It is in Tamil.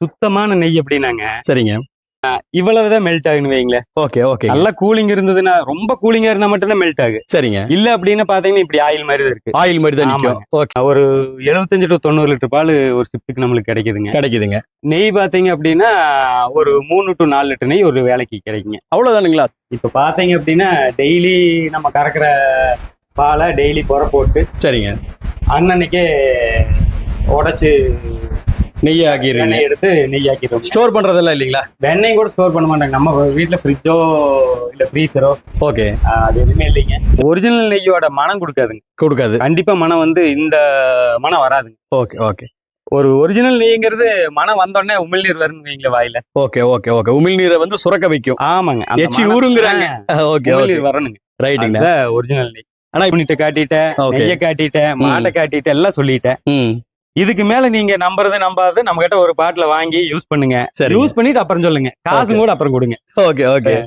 சுத்தமான நெய் எப்படின்னாங்க? சரிங்க. இவ்வளவுதான் மெல்ட் ஆகுன்னு வைங்களேன் ஓகே ஓகே நல்ல கூலிங் இருந்ததுன்னா ரொம்ப கூலிங்கா இருந்தா மட்டும்தான் மெல்ட் ஆகும் சரிங்க. இல்ல அப்படின்னு பாத்தீங்கன்னா இப்படி ஆயில் மாதிரி தான் இருக்கு. ஆயில் மாதிரி தான் ஓகே. ஒரு எழுபத்தஞ்சு டு தொண்ணூறு லிட்டர் பால் ஒரு சிப்டுக்கு நம்மளுக்கு கிடைக்குதுங்க. கிடைக்குதுங்க. நெய் பாத்தீங்க அப்படின்னா ஒரு மூணு டு நாலு லிட்டர் நெய் ஒரு வேலைக்கு கிடைக்குங்க. அவ்வளவுதானுங்களா? இப்ப பாத்தீங்க அப்படின்னா டெய்லி நம்ம கறக்குற பாலை டெய்லி புற போட்டு சரிங்க. அன்னன்னைக்கே உடைச்சு நெய் ஆகிடுறீங்க வெண்ணெய் எடுத்து நெய் ஆக்கிடுவோம் ஸ்டோர் பண்றதெல்லாம் இல்லைங்களா? வெண்ணெய் கூட ஸ்டோர் பண்ண மாட்டாங்க. நம்ம வீட்ல ஃப்ரிட்ஜோ இல்ல ஃப்ரீசரோ ஓகே அது எதுவுமே இல்லைங்க. ஒரிஜினல் நெய்யோட மனம் கொடுக்காதுங்க. கொடுக்காது. கண்டிப்பா மனம் வந்து இந்த மனம் வராதுங்க. ஓகே ஓகே ஒரு ஒரிஜினல் நெய்ங்கிறது மனம் வந்தோடனே உமிழ்நீர் வரும்னு வைங்கள வாயில. ஓகே ஓகே ஓகே உமிழ்நீரை வந்து சுரக்க வைக்கும். ஆமாங்க. எச்சி ஊருங்கிறாங்க. ஓகே உமிழ்நீர் வரணுங்க. ரைட்டுங்க ஒரிஜினல் நெய். ஆனா பண்ணிட்டு காட்டிட்டேன் நெய்ய காட்டிட்டேன் மாட்டை காட்டிட்டேன் எல்லாம் சொல்லிட்டேன். இதுக்கு மேல நீங்க நம்புறது நம்பாதது நம்ம கிட்ட ஒரு பாட்டில வாங்கி யூஸ் பண்ணுங்க. யூஸ் பண்ணிட்டு அப்புறம் சொல்லுங்க. காசு. கூட அப்புறம் கொடுங்க. Okay okay